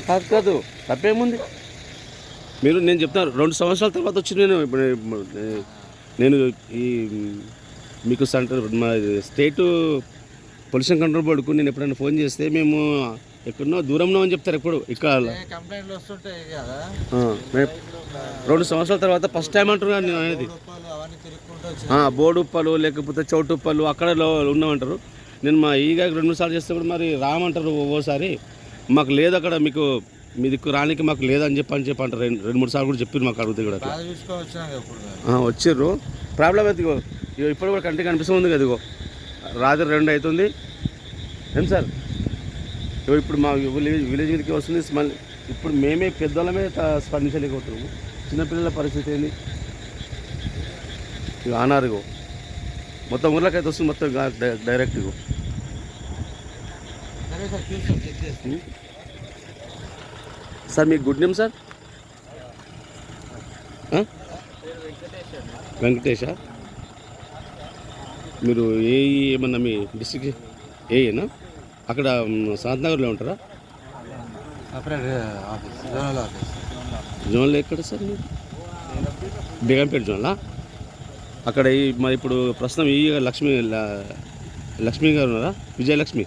కాదు కాదు తప్పేముంది? మీరు నేను చెప్తాను రెండు సంవత్సరాల తర్వాత వచ్చి నేను ఇప్పుడు నేను- ఈ మీకు సెంటర్ మా స్టేట్ పొల్యూషన్ కంట్రోల్ బోర్డుకు నేను ఎప్పుడైనా ఫోన్ చేస్తే మేము ఎక్కడనో దూరంలో అని చెప్తారు ఎప్పుడు ఇక్కడ రెండు సంవత్సరాల తర్వాత ఫస్ట్ టైం అంటున్నాను నేను అనేది. బోడుప్పలు లేకపోతే చౌటుప్పలు అక్కడ ఉన్నామంటారు. నేను మా ఈగా రెండు సార్లు చేస్తే కూడా మరి రామంటారు ఓసారి. మాకు లేదు అక్కడ మీకు మీ దిక్కు రానికి మాకు లేదని చెప్పి అని చెప్పి అంటారు. రెండు రెండు మూడు సార్లు కూడా చెప్పారు మాకు అడుగుతాయి కూడా వచ్చిర్రు. ప్రాబ్లం అయితే ఇప్పుడు కూడా కంటికి కనిపిస్తుంది కదా ఇగో. రాత్రి రెండు అవుతుంది. ఏం సార్? ఇగో ఇప్పుడు మా విలేజ్ విలేజ్ మీదకి వస్తుంది. మళ్ళీ ఇప్పుడు మేమే పెద్దోళ్ళమే త- స్పందించలేకపోతున్నాము చిన్నపిల్లల పరిస్థితి ఏంది? ఇక అన్నారు ఇగో. మొత్తం ఊర్లకైతే వస్తుంది మొత్తం డైరెక్ట్ ఇగో. సరే మీకు గుడ్ నేమ్ సార్? వెంకటేషా? మీరు ఏ ఏమన్నా మీ డిస్ట్రిక్ట్ ఏనా అక్కడ శాంతనగర్లో ఉంటారా? Separate office zonal office. జోన్లో ఎక్కడ సార్ మీరు? బేగంపేట జోన్లా? అక్కడ ఈ మరి ఇప్పుడు ప్రస్తుతం ఈ లక్ష్మి లక్ష్మి గారు ఉన్నారా? విజయలక్ష్మి?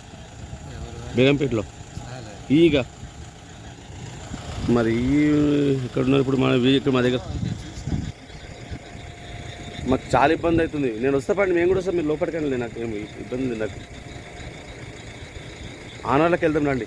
బేగంపేటలో. ఈగ. మరి ఈ ఇక్కడ ఉన్నారు ఇప్పుడు మన వీ- ఇక్కడ మా దగ్గర. మాకు చాలా ఇబ్బంది అవుతుంది. నేను వస్తా పండి మేము కూడా వస్తాం. మీరు లోపలికి వెళ్ళండి నాకు ఏమి ఇబ్బంది ఉంది నాకు. ఆనవాళ్ళకి వెళ్దాం రండి.